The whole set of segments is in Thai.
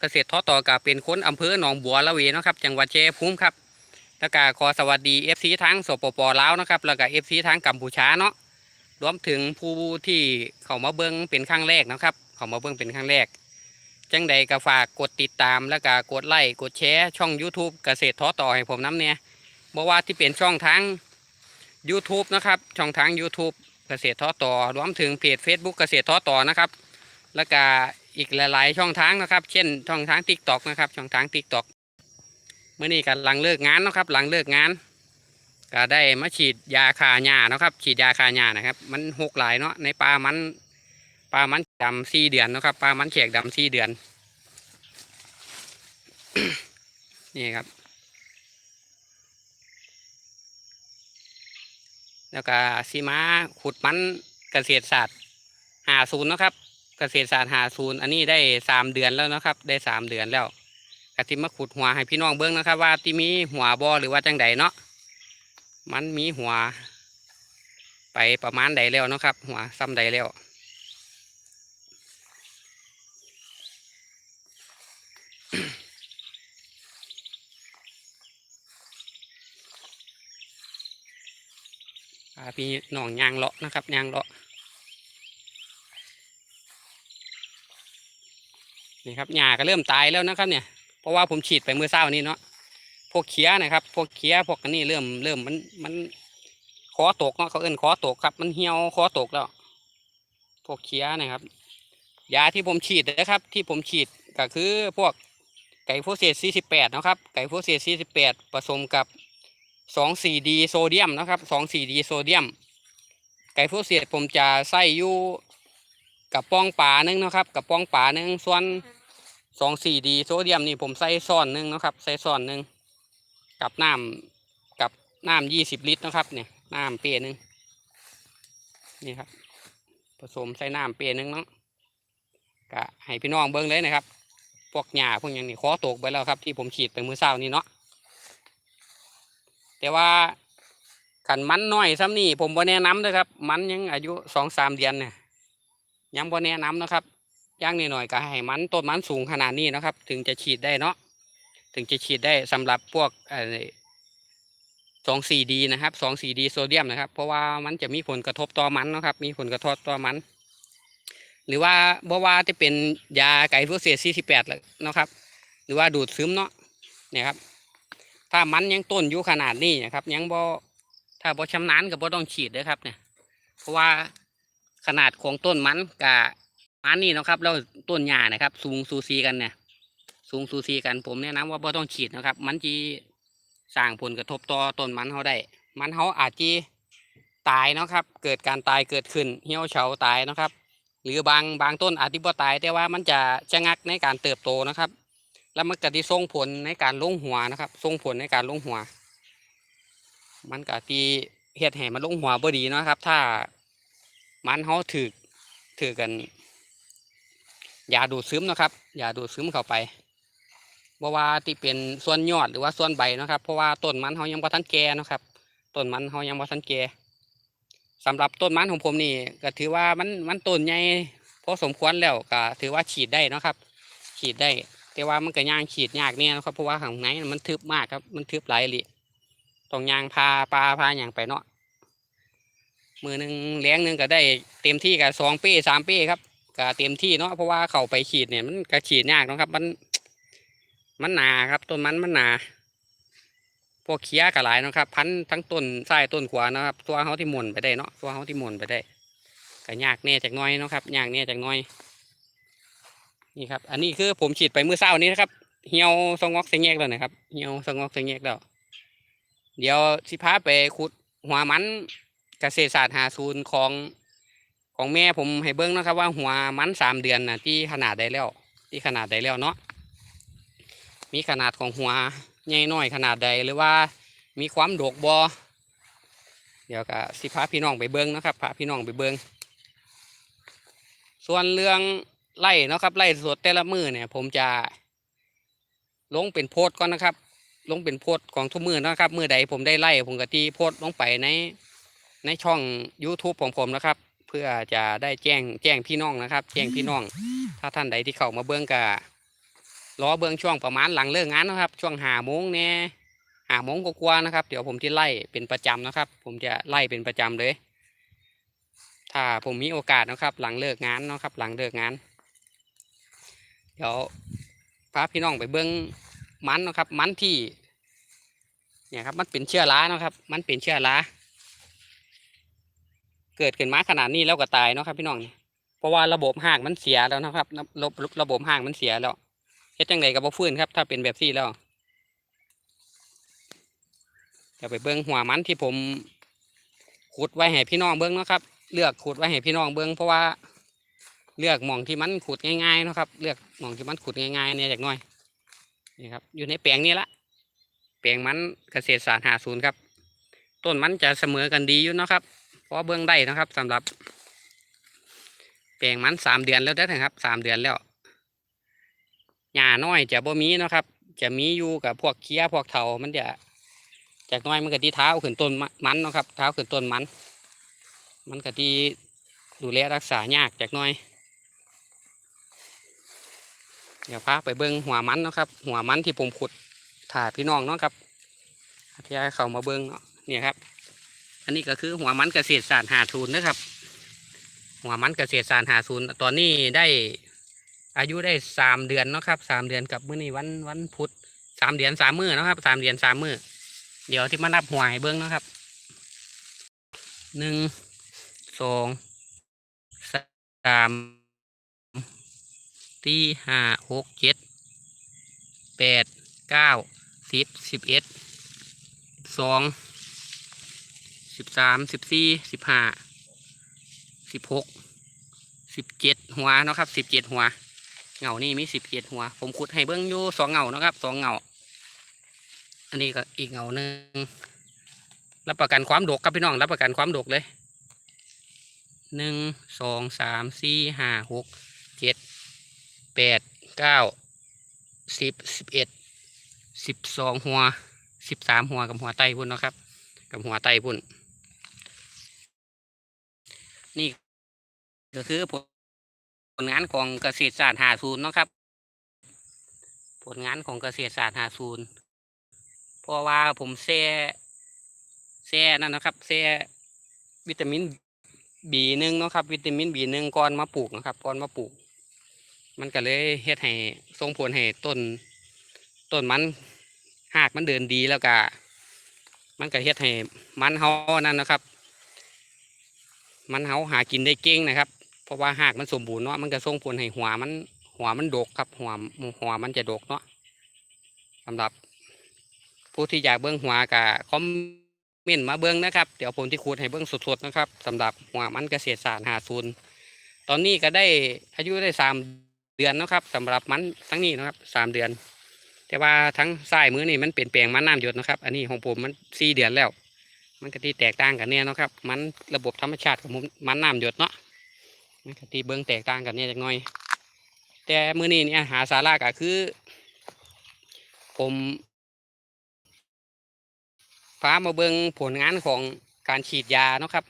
เกษตรท้อต่อกับเป็นคนอำเภอหนองบัวละเวนะครับ จังหวัดชัยภูมิครับแล้วก็ขอสวัสดีเอฟซีทั้งสปปลาวนะครับแล้วก็เอฟซีทั้งกัมพูชาเนาะรวมถึงผู้ที่เข้ามาเบิ้งเป็นครั้งแรกนะครับ เข้ามาเบิ้งเป็นครั้งแรก จังใดก็ฝากกดติดตามแล้วก็กดไลค์กดแชร์ช่อง YouTube เกษตรท้อต่อให้ผมน้ำเนี่ยบอกว่าที่เป็นช่องทาง YouTube นะครับช่องทาง YouTube เกษตรท้อต่อรวมถึงเพจ Facebook เกษตรท้อต่อนะครับ แล้วก็ อีกหลาย ๆ ช่องทางนะครับ เช่นช่องทาง TikTok นะครับ ช่องทาง TikTok เมื่อนี้ก็หลังเลิกงานนะครับ หลังเลิกงาน ก็ได้มาฉีดยาคาหญ้านะครับ ฉีดยาคาหญ้านะครับ มันหกหลายเนาะในปลามันปลามันดำสี่เดือนนะครับปลามันเขกดำสี่เดือน นี่ครับ แล้วก็สีมาขุดมันเกษตรศาสตร์หาศูนย์นะครับ เกษตรศาสตร์หาศูนย์อันนี้ได้สามเดือนแล้วนะครับ ได้สามเดือนแล้วกะที่มาขุดหัวให้พี่น้องเบิ้งนะครับ ว่าที่มีหัวบอหรือว่าจังใดเนาะมันมีหัว ไปประมาณใดแล้วนะครับ หัวซ้ำใดแล้วพาพี่น้องยางเลาะนะครับยางเลาะ นี่ครับหญ้าก็เริ่มตายแล้วนะครับเนี่ย เพราะว่าผมฉีดไปเมื่อเช้านี้เนาะ พวกเคี้ยนะครับ พวกเคี้ยพวกนี้เริ่มเริ่มมันมันคอตกเนาะเขาเอิ้นคอตกครับ มันเหี่ยวคอตกแล้ว พวกเคี้ยนะครับ ยาที่ผมฉีดนะครับ ที่ผมฉีดก็คือพวกไก่โฟเซต48นะครับ ไก่โฟเซต48 ผสมกับสองสี่ดีโซเดียมนะครับสองสี่ดีโซเดียม ไก่ผู้เสียดผมจะใส่อยู่ กับป้องป่าหนึงนะครับกับป้องป่าหนึงส่วนสองสี่ดีโซเดียมนี่ผมใส่ซ่อนหนึงนะครับ ใส่ซ่อนหนึงกับน้ำกับน้ำยี่สิบลิตรนะครับ เนี่ยน้ำเปียหนึงนี่ครับ ผสมใส่น้ำเปียหนึงเนาะก็ให้พี่น้องเบิ้งเลยนะครับ พวกหญ้าพวกอย่างนี้ขอตกไปแล้วครับ ที่ผมฉีดไปมือเช้านี้เนาะแต่ว่าขันมันน้อยซ้ำนี่ผมบ่แนะนำนะครับ มันยังอายุสองสามเดือนเนี่ย ยังบ่แนะนำนะครับย่างนิดหน่อยก็ให้มันต้นมันสูงขนาดนี้นะครับ ถึงจะฉีดได้เนาะถึงจะฉีดได้สำหรับพวกสองสี่ดีนะครับสองสี่ดีโซเดียมนะครับ เพราะว่ามันจะมีผลกระทบต่อมันนะครับ มีผลกระทบต่อมัน หรือว่าบ่ว่าจะเป็นยาไก่ฟูเซียสี่สิบแปดเลยนะครับ หรือว่าดูดซึมเนาะเนี่ยครับ ถ้ามันยังต้นอยู่ขนาดนี้นะครับ ยังบ่ถ้าบ่ชำนาญก็บ่ต้องฉีดเลยครับเนี่ย เพราะว่า ขนาดของต้นมันกับมันนี่นะครับ แล้วต้นหญ้านะครับ สูงสูสีกันเนี่ย สูงสูสีกันผมแนะนำว่าบ่ต้องฉีดนะครับ มันจีสร้างผลกระทบต่อต้นมันเขาได้ มันเขาอาจจีตายนะครับ เกิดการตายเกิดขึ้นเหี่ยวเฉาตายนะครับ หรือบางบางต้นอาจจะบ่ตาย แต่ว่ามันจะชะงักในการเติบโตนะครับ แล้วมันก็ที่ส่งผลในการลงหัวนะครับส่งผลในการลงหัว มันก็ที่เฮ็ดให้มันลงหัวบ่ดีนะครับ ถ้า มันเขาถือถือกันยาดูดซึมนะครับยาดูดซึมเข้าไปบว่าที่เป็นส่วนยอดหรือว่าส่วนใบนะครับเพราะว่าต้นมันเขายังบ่ทันแก่นะครับต้นมันเขายังบ่ทันแก่สำหรับต้นมันของผมนี่ก็ถือว่ามันมันต้นใหญ่พอสมควรแล้วก็ถือว่าฉีดได้นะครับ ฉีดได้ แต่ว่ามันก็ย่างฉีดยากเนี่ยนะครับเพราะว่าข้างในมันทึบมากครับมันทึบหลายลิต้องยางพาปลาพาอย่างไปเนาะ มือหนึ่งเลี้ยงหนึ่งก็ได้เต็มที่กับสองปีสามปีครับก็เต็มที่เนาะเพราะว่าเขาไปฉีดเนี่ยมันก็ฉีดยากนะครับมันมันหนาครับต้นมันมันหนา พวกเคี้ยกระหลายนะครับ พันทั้งต้นซ้ายต้นขวานะครับ ตัวเขาที่หมุนไปได้เนาะตัวเขาที่หมุนไปได้ก็ยากแน่จากน้อยนะครับยากแน่จากน้อย นี่ครับ อันนี้คือผมฉีดไปเมื่อเช้านี้นะครับเหี่ยวสงอกเสงแยกแล้วนะครับเหี่ยวสงอกเสงแยกแล้ว เดี๋ยวสิพาไปขุดหัวมัน เกษตรศาสตร์หาศูนย์ของของแม่ผมให้เบิ้งนะครับ ว่าหัวมันสามเดือนนะที่ขนาดใดแล้ว ที่ขนาดใดแล้วเนาะมีขนาดของหัวใหญ่น้อยขนาดใดหรือว่ามีความโดกบอเดี๋ยวก็สิพาพี่น้องไปเบิ้งนะครับพาพี่น้องไปเบิ้งส่วนเรื่องไล่เนาะครับไล่สดแต่ละมือเนี่ย ผมจะลงเป็นโพสก่อนนะครับ ลงเป็นโพสของทุกมือนะครับมือใดผมได้ไล่ผมก็ที่โพสลงไปใน ในช่อง YouTube ของผมนะครับ เพื่อจะได้แจ้งแจ้งพี่น้องนะครับ แจ้งพี่น้อง ถ้าท่านใดที่เข้ามาเบื้องกะรอเบื้องช่วงประมาณหลังเลิกงานนะครับ ช่วงหาโมงเนี่ยหาโมงกว่าๆนะครับ เดี๋ยวผมจะไล่เป็นประจำนะครับ ผมจะไล่เป็นประจำเลย ถ้าผมมีโอกาสนะครับ หลังเลิกงานนะครับ หลังเลิกงาน เดี๋ยวพาพี่น้องไปเบิ้องมันนะครับ มันที่เนี่ยครับมันเป็นเชื้อรานะครับ มันเป็นเชื้อรา เกิดขึ้นมาขนาดนี้แล้วก็ตายเนาะครับพี่น้องเพราะว่าระบบห่างมันเสียแล้วนะครับ ระบบระบบห่างมันเสียแล้วเฮ็ดจังไดกับบ่ฟื้นครับ ถ้าเป็นแบบที่แล้วเดี๋ยวไปเบิ้งหัวมันที่ผมขุดไว้ให้พี่น้องเบิ้งเนาะครับ เลือกขุดไว้ให้พี่น้องเบิ้งเพราะว่าเลือกหมองที่มันขุดง่ายๆนะครับ เลือกหมองที่มันขุดง่ายๆเนี่ยจากน้อยนี่ครับอยู่ในแปลงนี้ละแปลงมันเกษตรศาสตร์หาศูนย์ครับ ต้นมันจะเสมอกันดีอยู่นะครับ พราะเบื้องได้นะครับสำหรับ แปลงมันสามเดือนแล้วได้อนะครับสามเดือนแล้วหญ้าน้อยจะบ่มีนะครับ จะมีอยู่กับพวกเคี้ยพวกเถามันจะจากน้อยมันก็ที่เท้าขึ้นต้นมันนะครับเท้าขึ้นต้นมัน มันก็ที่ดูแลรักษายากจากน้อยเดี๋ยวพาไปเบิ้งหัวมันนะครับ หัวมันที่ผมขุดถ่ายพี่น้องเนาะครับที่ให้เขามาเบิ้งเนาะเนี่ยครับ อันนี้ก็คือหัวมันเกษตรศาสตร์หาศูนย์นะครับ หัวมันเกษตรศาสตร์หาศูนย์ตอนนี้ได้อายุได้สามเดือนนะครับสามเดือนกับมื้อนี้วันวันพุธสามเดือนสามมื้อนะครับสามเดือนสามมื้อเดี๋ยวที่มานับหัวให้เบิ้องนะครับหนึ่งสองสามสี่ห้าหกเจ็ดแปดเก้าสิบสิบเอ็ดสอง สิบสามสิบสี่สิบห้าสิบหกสิบเจ็ดหัวเนาะครับสิบเจ็ดหัวเงานี่มีสิบเจ็ดหัว ผมขุดให้เบิ้งอยู่สองเงาเนาะครับสองเงาอันนี้ก็อีกเงาหนึ่งรับประกันความดกครับพี่น้องรับประกันความดกเลยหนึ่งสองสามสี่ห้าหกเจ็ดแปดเก้าสิบสิบเอ็ดสิบสองหัวสิบสามหัวกับหัวไตพุ่นนะครับ กับหัวไตพุ่น นี่ก็คือผลงานของเกษตรศาสตร์หาศูนย์นะครับ ผลงานของเกษตรศาสตร์หาศูนย์เพราะว่าผมแซ่แซ่นั่นนะครับแซ่วิตามินบีหนึ่งนะครับ วิตามินบีหนึ่งก่อนมาปลูกนะครับก่อนมาปลูก มันก็เลยเฮ็ดให้ส่งผลให้ต้นต้นมันหากมันเดินดีแล้วก็มันก็เฮ็ดให้มันเฮานั่นนะครับ มันเฮาหากินได้เก่งนะครับ เพราะว่าหากมันสมบูรณ์เนาะมันก็ส่งผลให้หัวมันหัวมันดกครับหัวหัวมันจะดกเนาะสำหรับผู้ที่อยากเบิ้องหัวกับคอมเมนต์มาเบิ้องนะครับ เดี๋ยวผมที่คูดให้เบิ้องสดๆนะครับสำหรับหัวมันเกษตรศาสตร์หาศูนย์ตอนนี้ก็ได้อายุได้สามเดือนนะครับสำหรับมันทั้งนี้นะครับสามเดือน แต่ว่าทั้งสายมือนี่มันเปลี่ยนแปลงมันน้ำหยดนะครับ อันนี้ของผมมันสี่เดือนแล้ว มันก็ที่แตกต่างกันเนี่ยนะครับ มันระบบธรรมชาติของมันน้ำหยดเนาะมันก็ที่เบิ้งแตกต่างกันเนี่ยจักหน่อย แต่มื้อนี้เนี่ยหาสาระก็คือ ผมพามาเบิ้งผลงานของการฉีดยาเนาะครับ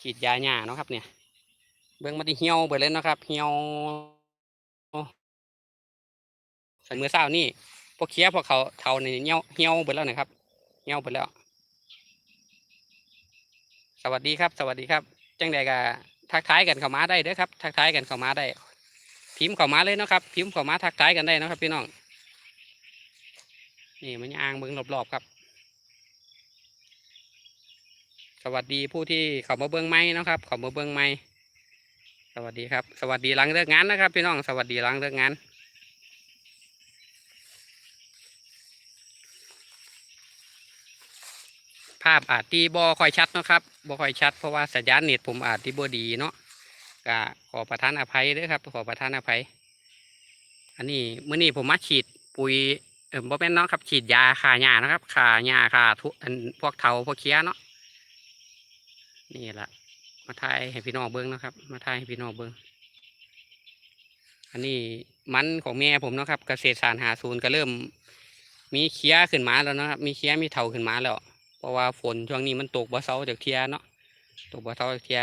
ฉีดยาหญ้าเนาะครับเนี่ย เบิ้งมาที่เหี่ยวไปเลยเนาะครับ เหี่ยวใส่มือเศร้านี่พวกเคี้ยพวกเขาเทาในี่เหี่ยวเหี่ยวไปแล้วนะครับ เหี่ยวไปแล้ว สวัสดีครับ สวัสดีครับ จังใดก็ทักทายกันเข้ามาได้เด้อครับ ทักทายกันเข้ามาได้ พิมพ์เข้ามาเลยนะครับ พิมพ์เข้ามาทักทายกันได้นะครับ พี่น้อง นี่มันยางเบิ้งรอบๆครับ สวัสดีผู้ที่เข้ามาเบิ้งไม้นะครับเข้ามาเบิ้งไม้สวัสดีครับ สวัสดีหลังเลิกงานนะครับ พี่น้อง สวัสดีหลังเลิกงาน ภาพอาจที่บอค่อยชัดนะครับบอค่อยชัดเพราะว่าสัญญาณเน็ตผมอาจที่บดีเนาะก็ขอประทานอภัยด้วยครับ ขอประทานอภัย อันนี้เมื่อนี้ผมมาฉีดปุ๋ยเออบ่เป็นเนาะครับฉีดยาฆ่าหญ้านะครับฆ่าหญ้าฆ่าทุพวกเถาพวกเคี้ยเนาะนี่แหละมาทายให้พี่น้องเบิ้งนะครับ มาทายให้พี่น้องเบิ้งอันนี้มันของแม่ผมนะครับ เกษตรศาสตร์หาศูนย์ก็เริ่ม มีเคี้ยขึ้นมาแล้วนะครับ มีเคี้ยมีเถาขึ้นมาแล้ว เพราะว่าฝนช่วงนี้มันตกบ่เซาจากเทียเนาะตกบ่เซาจากเทีย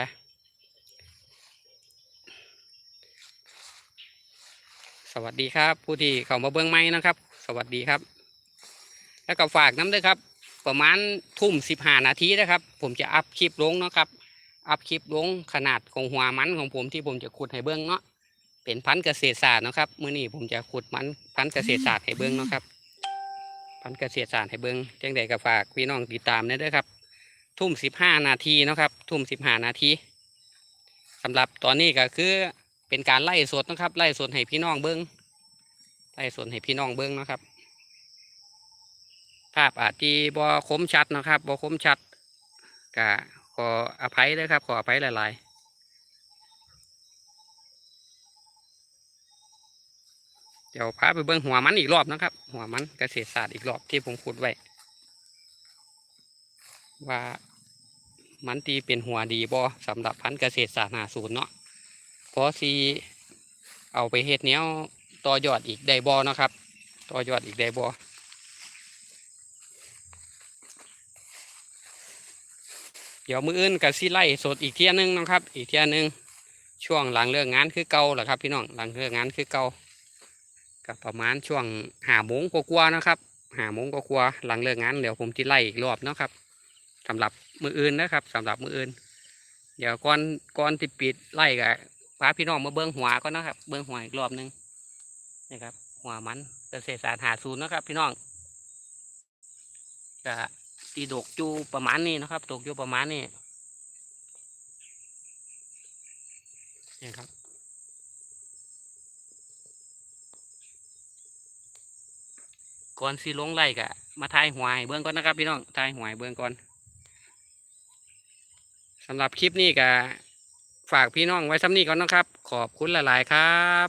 สวัสดีครับ ผู้ที่เข้ามาเบื้องไม้นะครับ สวัสดีครับ แล้วก็ฝากน้ำด้วยครับ ประมาณทุ่มสิบห้านาทีนะครับ ผมจะอัพคลิปลงเนาะครับ อัพคลิปลงขนาดของหัวมันของผมที่ผมจะขุดให้เบื้องเนาะเป็นพันธุ์เกษตรศาสตร์นะครับเมื้อนี้ผมจะขุดมันพันธุ์เกษตรศาสตร์ให้เบื้องเนาะครับ พันเกษตรศาสตร์ให้เบื้องจังใดก็ฝากพี่น้องติดตามนะเด้อครับ ทุ่มสิบห้านาทีนะครับ ทุ่มสิบห้านาทีสำหรับตอนนี้ก็คือเป็นการไล่สดนะครับ ไล่สดให้พี่น้องเบิ้งไล่สดให้พี่น้องเบิ้งนะครับ ภาพอาจจะบ่คมชัดนะครับบ่คมชัดก็ขออภัยเลยครับ ขออภัยหลาย ๆ เดี๋ยวพาไปเบิ้งหัวมันอีกรอบนะครับ หัวมันเกษตรศาสตร์อีกรอบที่ผมขุดไว้ ว่ามันตีเป็นหัวดีบ่สำหรับพันธุ์เกษตรศาสตร์หาศูนย์เนาะเพราะสีเอาไปเฮ็ดแนวต่อยอดอีกได้บ่เนะครับ ต่อยอดอีกได้บ่เดี๋ยวมืออื่นกับซีไล่สดอีกเที่ยหนึงนะครับ อีกเที่ยหนึงช่วงหลังเลิกงานคือเก่าแหละครับพี่น้องหลังเลิกงานคือเก่า กับประมาณช่วงหาโมงกว่าๆนะครับหาโมงกว่าๆหลังเลิกงานเดี๋ยวผมจะไล่อีกรอบนะครับสำหรับมืออื่นนะครับสำหรับมืออื่น เดี๋ยวก่อนก่อนที่ปิดไล่กับพาพี่น้องมาเบิ้งหัวก็นะครับ เบิ้งหัวอีกรอบหนึงนี่ครับ หัวมันเกษตรศาสตร์หาศูนย์นะครับ พี่น้องก็ตีดกอยู่ประมาณนี้นะครับตกอยู่ประมาณนี้นี่ครับ ก่อนสิลงไล่กะมาทายหวยเบื้องก่อนนะครับพี่น้องทายหวยเบื้องก่อนสำหรับคลิปนี้ก็ฝากพี่น้องไว้ซ้ำนี้ก่อนนะครับ ขอบคุณหลาย ๆ ครับ